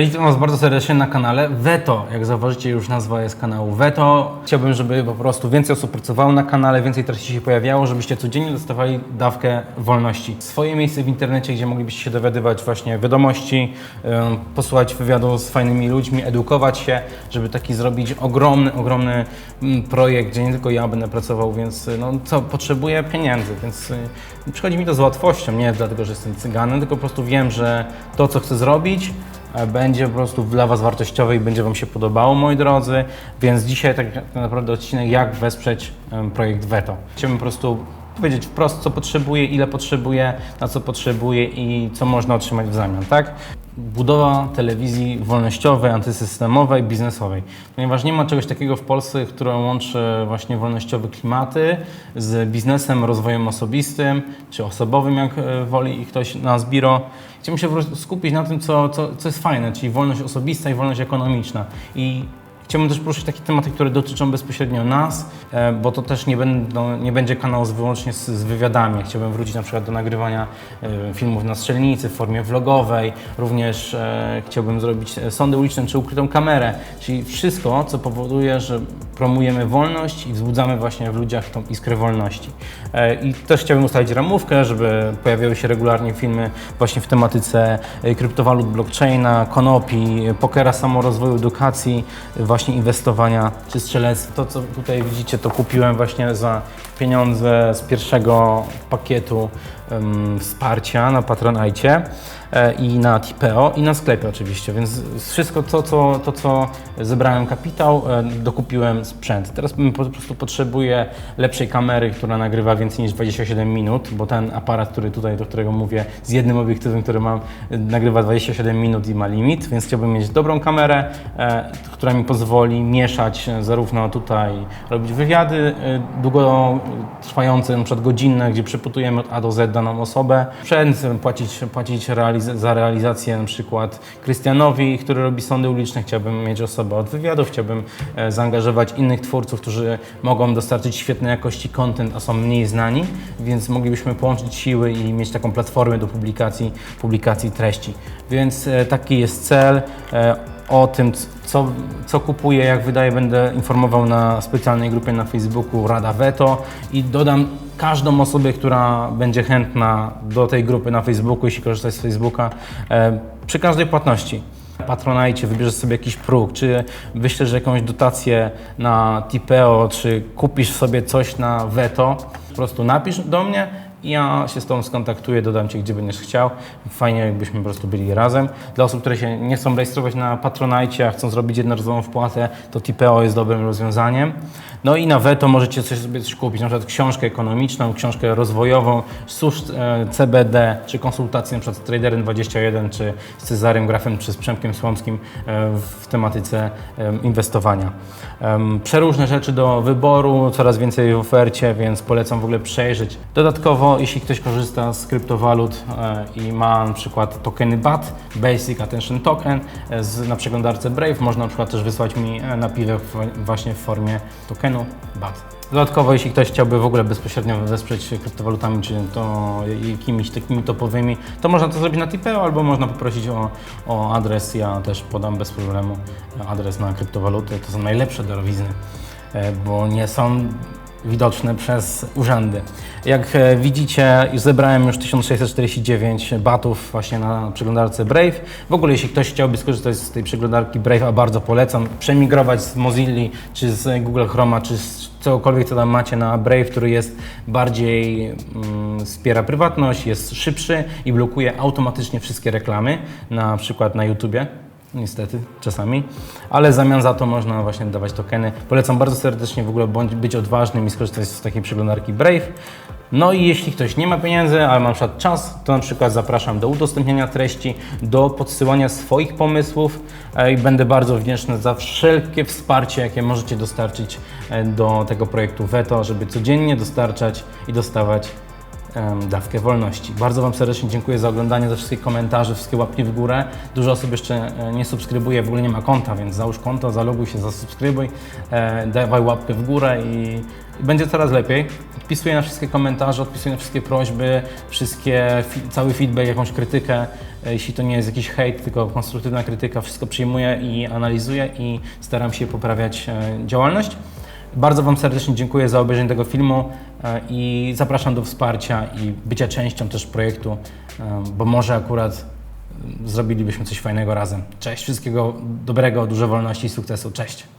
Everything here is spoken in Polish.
Witam Was bardzo serdecznie na kanale Veto. Jak zauważycie, już nazwa jest kanału Veto. Chciałbym, żeby po prostu więcej osób pracowało na kanale, więcej treści się pojawiało, żebyście codziennie dostawali dawkę wolności. Swoje miejsce w internecie, gdzie moglibyście się dowiadywać właśnie wiadomości, posłuchać wywiadu z fajnymi ludźmi, edukować się, żeby taki zrobić ogromny, ogromny mm, projekt, gdzie nie tylko ja będę pracował, więc y, no co, potrzebuję pieniędzy, więc y, przychodzi mi to z łatwością, nie dlatego, że jestem cyganem, tylko po prostu wiem, że to, co chcę zrobić, będzie po prostu dla Was wartościowe i będzie Wam się podobało, moi drodzy. Więc dzisiaj tak naprawdę odcinek, jak wesprzeć projekt Veto. Chciałbym po prostu powiedzieć wprost, co potrzebuję, ile potrzebuję, na co potrzebuję i co można otrzymać w zamian, tak? Budowa telewizji wolnościowej, antysystemowej, biznesowej. Ponieważ nie ma czegoś takiego w Polsce, które łączy właśnie wolnościowe klimaty z biznesem, rozwojem osobistym, czy osobowym, jak e, woli ich ktoś na Zbiro. Chciałbym się skupić na tym, co, co, co jest fajne, czyli wolność osobista i wolność ekonomiczna. I Chciałbym też poruszyć takie tematy, które dotyczą bezpośrednio nas, e, bo to też nie, będą, nie będzie kanał z, wyłącznie z, z wywiadami. Chciałbym wrócić na przykład do nagrywania e, filmów na strzelnicy w formie vlogowej. Również e, chciałbym zrobić sądy uliczne czy ukrytą kamerę, czyli wszystko, co powoduje, że promujemy wolność i wzbudzamy właśnie w ludziach tą iskrę wolności. I też chciałbym ustalić ramówkę, żeby pojawiały się regularnie filmy właśnie w tematyce kryptowalut, blockchaina, konopi, pokera, samorozwoju, edukacji, właśnie inwestowania czy strzelectwa. To, co tutaj widzicie, to kupiłem właśnie za pieniądze z pierwszego pakietu em, wsparcia na Patronite e, i na Tipeo i na sklepie oczywiście, więc wszystko to, co, to, co zebrałem kapitał, e, dokupiłem sprzęt. Teraz po prostu potrzebuję lepszej kamery, która nagrywa więcej niż 27 minut, bo ten aparat, który tutaj, do którego mówię, z jednym obiektywem, który mam, nagrywa 27 minut i ma limit, więc chciałbym mieć dobrą kamerę, e, która mi pozwoli mieszać e, zarówno tutaj, robić wywiady e, długotrwające, przykład godzinne, gdzie przeputujemy od A do Z daną osobę, sprzęt, e, płacić, płacić realiz- za realizację przykład Krystianowi, który robi sądy uliczne, chciałbym mieć osobę od wywiadów, chciałbym zaangażować innych twórców, którzy mogą dostarczyć świetnej jakości content, a są mniej znani, więc moglibyśmy połączyć siły i mieć taką platformę do publikacji, publikacji treści. Więc taki jest cel. O tym, co, co kupuję, jak wydaję, będę informował na specjalnej grupie na Facebooku Rada Veto i dodam każdą osobę, która będzie chętna do tej grupy na Facebooku, jeśli korzystasz z Facebooka, e, przy każdej płatności. Patronajcie, wybierzesz sobie jakiś próg, czy wyślesz jakąś dotację na Tipeo, czy kupisz sobie coś na Veto, po prostu napisz do mnie ja się z Tobą skontaktuję, dodam Cię, gdzie będziesz chciał. Fajnie, jakbyśmy po prostu byli razem. Dla osób, które się nie chcą rejestrować na Patronite, a chcą zrobić jednorazową wpłatę, to Tipeo jest dobrym rozwiązaniem. No i na Veto możecie coś sobie coś kupić, na przykład książkę ekonomiczną, książkę rozwojową, SUSZ e, CBD, czy konsultację na przykład z Traderem 21, czy z Cezarym Grafem, czy z Przemkiem Słomskim e, w tematyce inwestowania. Przeróżne rzeczy do wyboru, coraz więcej w ofercie, więc polecam w ogóle przejrzeć. Dodatkowo, jeśli ktoś korzysta z kryptowalut e, i ma na przykład tokeny BAT, Basic Attention Token, e, na przeglądarce Brave, można na przykład też wysłać mi e, w, właśnie w formie tokenu BAT. Dodatkowo, jeśli ktoś chciałby w ogóle bezpośrednio wesprzeć się kryptowalutami, czy to jakimiś takimi topowymi, to można to zrobić na Tipeo, albo można poprosić o, o adres. Ja też podam bez problemu adres na kryptowaluty. To są najlepsze darowizny, bo nie są widoczne przez urzędy. Jak e, widzicie, zebrałem już 1649 batów właśnie na przeglądarce Brave. W ogóle, jeśli ktoś chciałby skorzystać z tej przeglądarki Brave, a bardzo polecam, przemigrować z Mozilla, czy z Google Chroma, czy z cokolwiek, co tam macie na Brave, który jest bardziej mm, wspiera prywatność, jest szybszy i blokuje automatycznie wszystkie reklamy, na przykład na YouTubie. Niestety, czasami, ale w zamian za to można właśnie dawać tokeny. Polecam bardzo serdecznie w ogóle bądź być odważnym i skorzystać z takiej przeglądarki Brave. No i jeśli ktoś nie ma pieniędzy, ale ma na przykład czas, to na przykład zapraszam do udostępniania treści, do podsyłania swoich pomysłów e, i będę bardzo wdzięczny za wszelkie wsparcie, jakie możecie dostarczyć e, do tego projektu Veto, żeby codziennie dostarczać i dostawać dawkę wolności. Bardzo Wam serdecznie dziękuję za oglądanie, za wszystkie komentarze, wszystkie łapki w górę. Dużo osób jeszcze e, nie subskrybuje, w ogóle nie ma konta, więc załóż konto, zaloguj się, zasubskrybuj, e, dawaj łapkę w górę i, będzie coraz lepiej. Odpisuję na wszystkie komentarze, odpisuję na wszystkie prośby, wszystkie, cały feedback, jakąś krytykę. E, Jeśli to nie jest jakiś hejt, tylko konstruktywna krytyka, wszystko przyjmuję i analizuję i staram się poprawiać działalność. Bardzo Wam serdecznie dziękuję za obejrzenie tego filmu e, i zapraszam do wsparcia i bycia częścią też projektu, e, bo może akurat e, zrobilibyśmy coś fajnego razem. Cześć, wszystkiego dobrego, dużo wolności i sukcesu. Cześć!